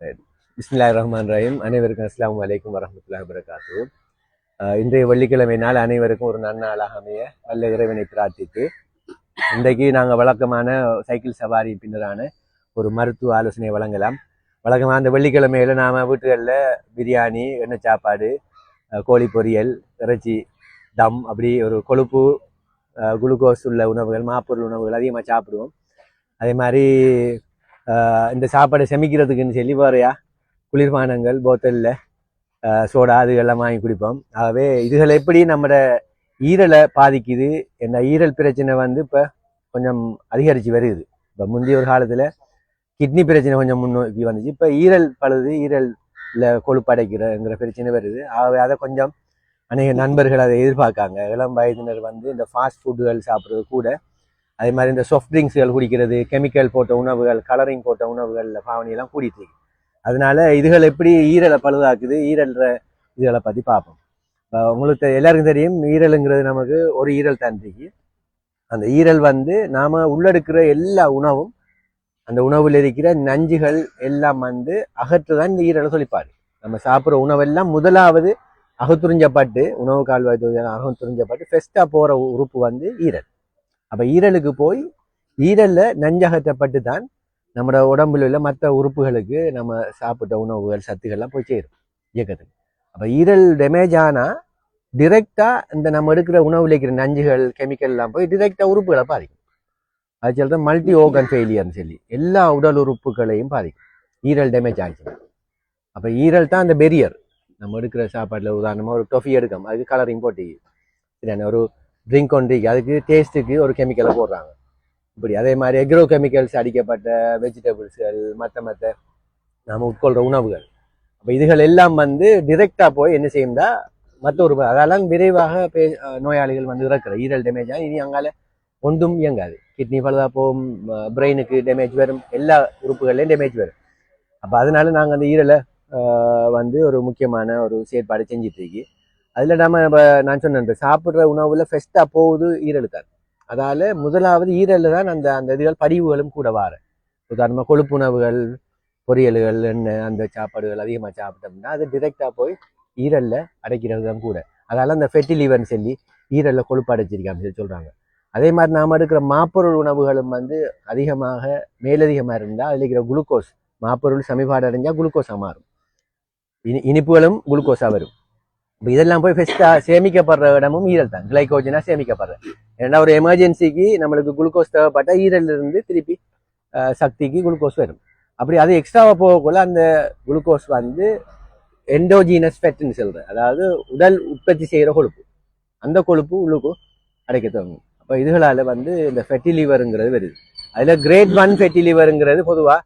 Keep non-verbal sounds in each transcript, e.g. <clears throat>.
பிஸ்மில்லா ரஹ்மான் ரஹீம் அனைவருக்கும் அஸ்லாம் வலைக்கும் வரமத்துல்லா வரகாத்து இன்றைய வெள்ளிக்கிழமை நாள் அனைவருக்கும் ஒரு நன்னாளாக அமைய நல்ல இறைவனை பிரார்த்தித்து இன்றைக்கு நாங்கள் வழக்கமான சைக்கிள் சவாரி பின்னரான ஒரு மருத்துவ ஆலோசனை வழங்கலாம். வழக்கமாக அந்த வெள்ளிக்கிழமையில நாம் வீட்டுகளில் பிரியாணி எண்ணெய் சாப்பாடு கோழி பொரியல் இறைச்சி தம் அப்படி ஒரு கொழுப்பு குளுக்கோஸ் உள்ள உணவுகள் மாப்பொருள் உணவுகள் அதிகமாக சாப்பிடுவோம். அதே மாதிரி இந்த சாப்பாடை செமிக்கிறதுக்குன்னு சொல்லி வேறையா குளிர்பானங்கள் போத்தலில் சோடா அதுகள்லாம் வாங்கி குடிப்போம். ஆகவே இதுகள் எப்படி நம்மட ஈரலை பாதிக்குது என்ன ஈரல் பிரச்சனை வந்து இப்போ கொஞ்சம் அதிகரித்து வருது. இப்போ முந்தைய ஒரு காலத்தில் கிட்னி பிரச்சனை கொஞ்சம் முன்னோக்கி வந்துச்சு. இப்போ ஈரல் பழுது ஈரலில் கொழுப்படைக்கிறங்கிற பிரச்சனை வருது. ஆகவே அதை கொஞ்சம் அநேக நண்பர்கள் அதை எதிர்பார்க்காங்க. இளம் வயதினர் வந்து இந்த ஃபாஸ்ட் ஃபுட்டுகள் சாப்பிட்றது கூட அதே மாதிரி இந்த சாஃப்ட் ட்ரிங்க்ஸ்கள் குடிக்கிறது கெமிக்கல் போட்ட உணவுகள் கலரிங் போட்ட உணவுகளில் பாவனையெல்லாம் கூடிட்டு இருக்கு. அதனால இதுகள் எப்படி ஈரலை பழுதாக்குது ஈரல்ற இதுகளை பற்றி பார்ப்போம். இப்போ உங்களுக்கு எல்லாருக்கும் தெரியும் ஈரலுங்கிறது நமக்கு ஒரு ஈரல் தன்றிக்கு அந்த ஈரல் வந்து நாம் உள்ளெடுக்கிற எல்லா உணவும் அந்த உணவில் இருக்கிற நஞ்சுகள் எல்லாம் வந்து அகற்றுதான் இந்த ஈரலை சொல்லிப்பாரு. நம்ம சாப்பிட்ற உணவெல்லாம் முதலாவது அகத்துறிஞ்சப்பட்டு உணவு கால்வாய் தொகுதியால் அகத்துறிஞ்சப்பட்டு ஃபெஸ்ட்டாக போகிற உறுப்பு வந்து ஈரல். அப்போ ஈரலுக்கு போய் ஈரலில் நஞ்சகற்றப்பட்டு தான் நம்மளோட உடம்புல உள்ள மற்ற உறுப்புகளுக்கு நம்ம சாப்பிட்ட உணவுகள் சத்துக்கள்லாம் போய் சேரும் இயக்கத்துக்கு. அப்போ ஈரல் டேமேஜ் ஆனால் டிரெக்டாக இந்த நம்ம எடுக்கிற உணவுல இருக்கிற நஞ்சுகள் கெமிக்கல்லாம் போய் டிரெக்டாக உறுப்புகளை பாதிக்கும். அது சொல்றது மல்டி ஓர்கன் ஃபெயிலியர்னு சொல்லி எல்லா உடல் உறுப்புகளையும் பாதிக்கும். ஈரல் டேமேஜ் ஆகிடுச்சு அப்போ ஈரல் தான் அந்த பெரியர் நம்ம எடுக்கிற சாப்பாட்டில் உதாரணமாக ஒரு டொஃபி எடுக்கோம் அதுக்கு கலரிங் போட்டி சரியான ஒரு ட்ரிங்க் ஒன்றிக்கு அதுக்கு டேஸ்ட்டுக்கு ஒரு கெமிக்கலை போடுறாங்க. இப்படி அதே மாதிரி எக்ரோ கெமிக்கல்ஸ் அடிக்கப்பட்ட வெஜிடபிள்ஸ்கள் மற்ற மற்ற நாம் உட்கொள்கிற உணவுகள். அப்போ இதுகள் எல்லாம் வந்து டிரெக்டாக போய் என்ன செய்யும்னா மற்ற ஒரு அதெல்லாம் விரைவாக பே நோயாளிகள் வந்து இறக்குற. ஈரல் டேமேஜ் ஆகும் இனி அங்கால ஒன்றும் இயங்காது. கிட்னி பழுதாக போகும் பிரெயினுக்கு டேமேஜ் வரும். எல்லா உறுப்புகள்லையும் டேமேஜ் வரும். அப்போ அதனால நாங்கள் அந்த ஈரலை வந்து ஒரு முக்கியமான ஒரு செயற்பாடு செஞ்சிட்ருக்கி இருக்கி அதில் நம்ம நான் சொன்னேன் சாப்பிட்ற உணவில் ஃபெஸ்ட்டாக போகுது ஈரல் தான். முதலாவது ஈரலில் தான் அந்த அந்த இதுகள் படிவுகளும் கூட வார. உதாரணமாக கொழுப்பு உணவுகள் பொரியல்கள் எண்ணெய் அந்த சாப்பாடுகள் அதிகமாக சாப்பிட்டோம்னா அது டிரெக்டாக போய் ஈரலில் அடைக்கிறது தான் கூட. அதால் அந்த ஃபெட்டி லிவர்னு சொல்லி ஈரலில் கொழுப்பு அடைச்சிருக்காங்க சொல்லி சொல்கிறாங்க அதே மாதிரி நாம் எடுக்கிற மாப்பொருள் உணவுகளும் வந்து அதிகமாக மேலதிகமாக இருந்தால் அதில் இருக்கிற குளுக்கோஸ் மாப்பொருள் சமிபாடு அடைஞ்சால் குளுக்கோஸாக மாறும். இனி இனிப்புகளும் குளுக்கோஸாக வரும். இப்போ இதெல்லாம் போய் ஃபெஸ்ட்டாக சேமிக்கப்படுற இடமும் ஈரல் தான். கிளைகோஜனாக சேமிக்கப்படுற. ஏன்னா ஒரு எமர்ஜென்சிக்கு நம்மளுக்கு குளுக்கோஸ் தேவைப்பட்ட ஈரல்ல இருந்து திருப்பி சக்திக்கு குளுக்கோஸ் வரும். அப்படி அது எக்ஸ்ட்ராவாக போகக்குள்ள அந்த குளுக்கோஸ் வந்து எண்டோஜீனஸ் ஃபெட்னு சொல்கிறேன் அதாவது உடல் உற்பத்தி செய்கிற கொழுப்பு. அந்த கொழுப்பு உள்ளுக்கும் அடைக்க தொடங்கும். அப்போ இதுகளால் வந்து இந்த ஃபெட்டி லிவருங்கிறது வருது. அதில் கிரேட் ஒன் ஃபெட்டி லிவருங்கிறது பொதுவாக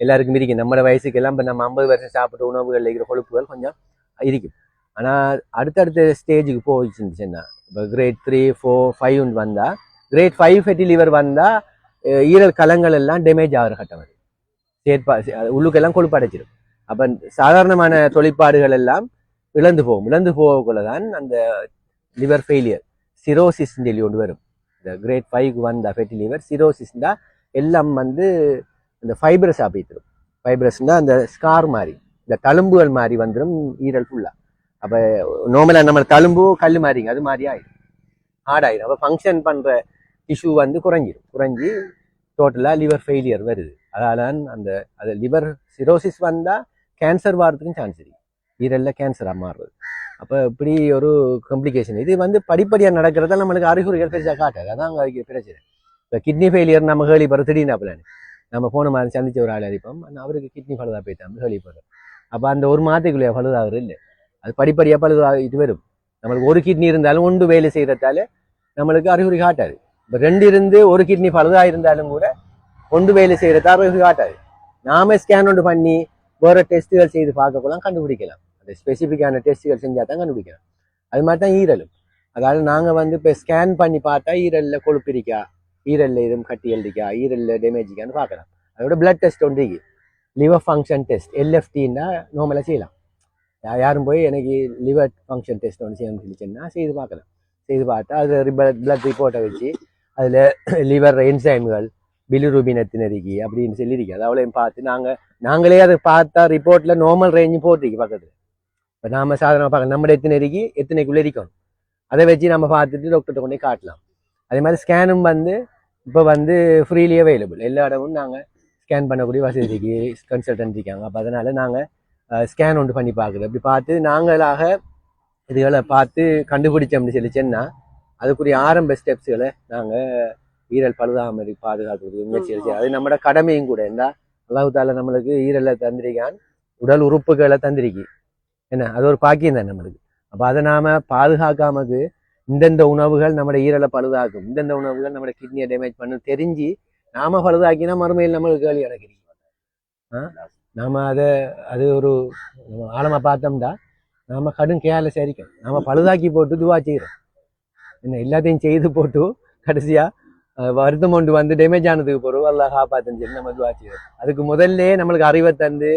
எல்லாருக்கும் இருக்கும். நம்ம வயசுக்கெல்லாம் இப்போ நம்ம ஐம்பது வருஷம் சாப்பிட்ட உணவுகள் இருக்கிற கொழுப்புகள் கொஞ்சம் இருக்கும். ஆனால் அடுத்தடுத்த ஸ்டேஜுக்கு போயிடுச்சுன்னா இப்போ கிரேட் த்ரீ ஃபோர் ஃபைவ்னு வந்தால் கிரேட் ஃபைவ் ஃபெட்டி லிவர் வந்தால் ஈரல் கலங்கள் எல்லாம் டேமேஜ் ஆகிற கட்டம் அது. சேர்ப்பா அது உள்ளுக்கெல்லாம் கொழுப்பு அடைச்சிடும் அப்போ சாதாரணமான தொழிற்பாடுகள் எல்லாம் இழந்து போகும். இழந்து போகக்குள்ள தான் அந்த லிவர் ஃபெயிலியர் சிரோசிஸ்ன்னு சொல்லி ஒன்று வரும். இந்த கிரேட் ஃபைவ்க்கு வந்த ஃபெட்டி லிவர் சிரோசிஸ்னா எல்லாம் வந்து இந்த ஃபைப்ரஸ் ஆப்பித்துரும் ஃபைப்ரஸ்னா அந்த ஸ்கார் மாதிரி இந்த தழும்புகள் மாதிரி வந்துடும் ஈரல் ஃபுல்லாக அப்போ நார்மலாக நம்ம தழும்போ கல் மாறிங்க அது மாதிரி ஆயிடும். ஹார்ட் அப்போ ஃபங்க்ஷன் பண்ணுற டிஷ்யூ வந்து குறைஞ்சிடும் குறைஞ்சி டோட்டலாக லிவர் ஃபெயிலியர் வருது. அதனால் அந்த அது லிவர் சிரோசிஸ் வந்தால் கேன்சர் வர்றதுக்கும் சான்ஸ் இருக்கு. ஈரல்ல கேன்சராக மாறுறது. அப்போ இப்படி ஒரு காம்ப்ளிகேஷன் இது வந்து படிப்படியாக நடக்கிறத நம்மளுக்கு அறிகுறிகள் பெருசாக காட்டாது. அதான் அங்கே பிரச்சனை. இப்போ கிட்னி ஃபெயிலியர் நம்ம கேள்விப்படுற திடீர்னு பிளான் நம்ம போன மாதிரி சந்திச்ச ஒரு ஆள் அறிப்போம் அவருக்கு கிட்னி பழுதா போயிட்டான். கேள்விப்படுறோம் அப்போ அந்த ஒரு மாதத்துக்குள்ளே பழுதாகிறது இல்லை. அது படிப்படியாக பழுதாகிட்டு வரும். நம்மளுக்கு ஒரு கிட்னி இருந்தாலும் ஒன்று வேலை செய்கிறதால நம்மளுக்கு அறிகுறி காட்டாது. இப்போ ரெண்டு இருந்து ஒரு கிட்னி பழுதாக இருந்தாலும் கூட ஒன்று வேலை செய்கிறதா அறிகுறி காட்டாது. நாம ஸ்கேன் ஒன்று பண்ணி வேறு டெஸ்ட்டுகள் செய்து பார்க்கக்கூடாது கண்டுபிடிக்கலாம். அந்த ஸ்பெசிஃபிக்கான டெஸ்ட்டுகள் செஞ்சால் தான் கண்டுபிடிக்கலாம். அது மாதிரி தான் ஈரலும். அதாவது நாங்கள் வந்து இப்போ ஸ்கேன் பண்ணி பார்த்தா ஈரலில் கொழுப்பு இருக்கா ஈரலில் எதுவும் கட்டி எழுதிக்கா ஈரலில் டேமேஜ் இருக்கான்னு பார்க்கலாம். அதோட பிளட் டெஸ்ட் ஒன்று லிவர் ஃபங்க்ஷன் டெஸ்ட் எல்எஃப்டின்னா நார்மலாக செய்யலாம். யாரும் போய் எனக்கு லிவர் ஃபங்க்ஷன் டெஸ்ட் ஒன்று செய்யணும்னு சொல்லிச்சுன்னா செய்து பார்க்கலாம். செய்து பார்த்தா அது பிளட் ரிப்போர்ட்டை வச்சு அதில் லிவர் என்சைம்கள் பிலிருபினத்தினரிக்கு அப்படின்னு சொல்லியிருக்கு. அது அவளையும் பார்த்து நாங்கள் நாங்களே அதை பார்த்தா ரிப்போர்ட்டில் நார்மல் ரேஞ்சு போட்டிருக்கு பக்கத்தில். இப்போ நாம் சாதாரணமாக பார்க்க நம்ம இருக்கி எத்தனைக்குள்ளே இருக்கணும்? அதை வச்சு நம்ம பார்த்துட்டு டாக்டர்கிட்ட கொண்டு காட்டலாம். அதே மாதிரி ஸ்கேனும் வந்து இப்போ வந்து ஃப்ரீலி அவைலபிள் எல்லா இடமும் நாங்கள் ஸ்கேன் பண்ணக்கூடிய வசதி இருக்கு. கன்சல்டன்ட் இருக்காங்க. அப்போ அதனால் நாங்கள் ஸ்கேன் ஒன்று பண்ணி பார்க்குறது அப்படி பார்த்து நாங்களாக இதுகளை பார்த்து கண்டுபிடிச்சோம்னு சொல்லி சொன்னால் அதுக்குரிய ஆரம்ப ஸ்டெப்ஸுகளை நாங்கள் ஈரல் பழுதாமல் பாதுகாக்கிறது செய்ய அது நம்மளோட கடமையும் கூட. என்ன அல்லாஹு தாலா நம்மளுக்கு ஈரலை தந்திரிக்கான் உடல் உறுப்புகளை தந்திரிக்கி. என்ன அது ஒரு பாக்கியம் தான் நம்மளுக்கு. அப்போ அதை நாம பாதுகாக்காமக்கு இந்தந்த உணவுகள் நம்மளோட ஈரலை பழுதாக்கும் இந்தந்த உணவுகள் நம்மளோட கிட்னியை டேமேஜ் பண்ணும் தெரிஞ்சு நாம பழுதாக்கினா மறுமையில் நம்மளுக்கு கேள்வி அடைக்கிறீங்க. ஆ? நாம அதை அது ஒரு ஆழமாக ஆழமா பார்த்தோம்டா நாம கடும் கேல சரிக்கும் நாம பழுதாக்கி போட்டு துவா செய்கிறோம் என்ன எல்லாத்தையும் செய்து போட்டு கடைசியா வருத்தம் கொண்டு வந்து டேமேஜ் ஆனதுக்கு பிறகு அல்லாஹ் காப்பாத்துன்னு சொல்லி நம்ம துவா செய்கிறோம் அதுக்கு முதல்ல நம்மளுக்கு அறிவை தந்து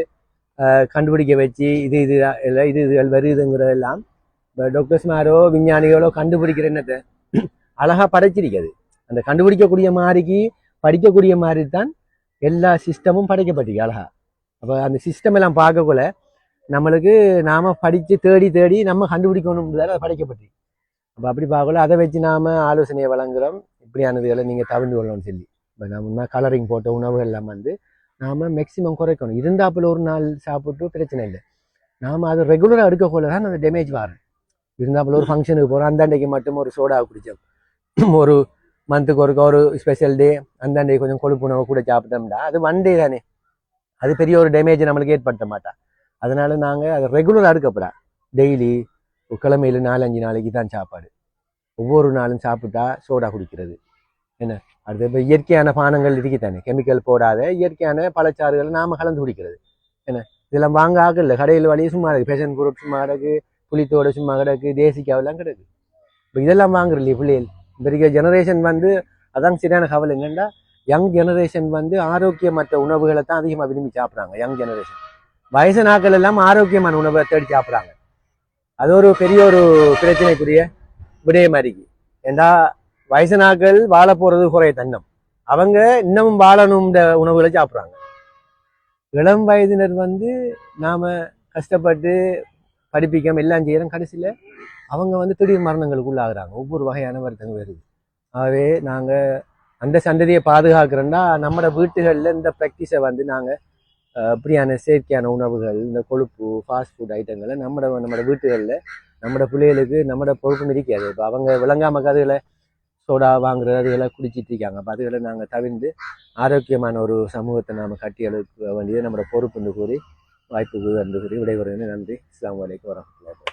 கண்டுபிடிக்க வச்சு இது இது இல்லை இது இதுகள் வருதுங்கிறதெல்லாம் இப்போ டாக்டர்ஸ்மாரோ விஞ்ஞானிகளோ கண்டுபிடிக்கிற என்னத்தை அழகா படைச்சிருக்காது அந்த கண்டுபிடிக்கக்கூடிய மாதிரிக்கு படிக்கக்கூடிய மாதிரி தான் எல்லா சிஸ்டமும் படைக்கப்பட்டிருக்கு அழகா. அப்போ அந்த சிஸ்டம் எல்லாம் பார்க்கக்குள்ள நம்மளுக்கு நாம் படித்து தேடி தேடி நம்ம கண்டுபிடிக்கணும்ன்றதால அதை படைக்கப்பட்டிருக்கு அப்போ அப்படி பார்க்கல அதை வச்சு நாம் ஆலோசனையை வழங்குகிறோம் இப்படியானதுகளை நீங்கள் தவிர்ந்து கொள்ளணும்னு சொல்லி. இப்போ நம்ம கலரிங் போட்ட உணவுகள் எல்லாம் வந்து நாம் மேக்ஸிமம் குறைக்கணும். இருந்தாப்புல ஒரு நாள் சாப்பிட்டு பிரச்சனை இல்லை. நாம் அது ரெகுலராக எடுக்கக்குள்ள தான் அந்த டேமேஜ் வரும். இருந்தாப்புல ஒரு ஃபங்க்ஷனுக்கு போகிறோம் அந்த மட்டும் ஒரு சோடா குடித்தோம் <clears throat> ஒரு மந்த்துக்கு ஒருக்க ஒரு ஸ்பெஷல் டே அந்த கொஞ்சம் கொழுப்பு உணவு கூட சாப்பிட்டோம்டா. அது ஒன் டே தானே. அது பெரிய ஒரு டேமேஜ் நம்மளுக்கு ஏற்படுத்த மாட்டா. அதனால நாங்கள் அதை ரெகுலராக எடுக்கப்படா டெய்லி கிழமையில நாலஞ்சு நாளைக்கு தான் சாப்பாடு. ஒவ்வொரு நாளும் சாப்பிட்டா சோடா குடிக்கிறது. என்ன? அடுத்து இப்போ இயற்கையான பானங்கள் இருக்குதானே? கெமிக்கல் போடாத இயற்கையான பழச்சாறுகளை நாம் கலந்து குடிக்கிறது. என்ன? இதெல்லாம் வாங்க ஆகல. கடையில் வழியே சும்மா இருக்குது ஃபேஷன் குரூப் சும்மா கிடக்கு. புளித்தோடு சும்மா கிடக்கு. தேசிக்காவெல்லாம் கிடக்கு. இப்போ இதெல்லாம் வாங்குறலையே பிள்ளைகள். இப்போ இருக்க ஜெனரேஷன் வந்து அதான் சரியான கவலை. என்னென்னா யங் ஜெனரேஷன் வந்து ஆரோக்கியமற்ற உணவுகளை தான் அதிகமாக விரும்பி சாப்பிட்றாங்க. யங் ஜெனரேஷன் வயசு நாட்கள் எல்லாம் ஆரோக்கியமான உணவை தேடி சாப்பிட்றாங்க. அது ஒரு பெரிய ஒரு பிரச்சனைக்குரிய விடயம் அறிக்கை ஏண்டா வயசு நாட்கள் வாழ போகிறது குறைய தன்னம். அவங்க இன்னமும் வாழணுன்ற உணவுகளை சாப்பிட்றாங்க. இளம் வயதினர் வந்து நாம் கஷ்டப்பட்டு படிப்பிக்காம எல்லாம் செய்கிறோம் கடைசியில் அவங்க வந்து திடீர் மரணங்களுக்கு உள்ளாகிறாங்க ஒவ்வொரு வகையான வருத்தங்கள் வருது. ஆகவே நாங்கள் அந்த சந்ததியை பாதுகாக்கிறோன்னா நம்மளோட வீட்டுகளில் இந்த ப்ராக்டிஸை வந்து நாங்கள் அப்படியான செயற்கையான உணவுகள் இந்த கொழுப்பு ஃபாஸ்ட் ஃபுட் ஐட்டங்களை நம்மட நம்மளோட வீட்டுகளில் நம்மளோட பிள்ளைகளுக்கு நம்மளோட பொறுப்பும் இருக்காது இப்போ அவங்க விளங்காம அதுகளை சோடா வாங்குறது அதுகளை குடிச்சிட்டு இருக்காங்க. அப்போ அதுகளை நாங்கள் தவிர்த்து ஆரோக்கியமான ஒரு சமூகத்தை நாம் கட்டி எழுப்ப வேண்டியது நம்மளோட பொறுப்புன்னு கூறி வாய்ப்புக்கு என்று கூறி விடைபெறுகிறேன். நன்றி. இஸ்லாம் வலைக்கு வரமத்துல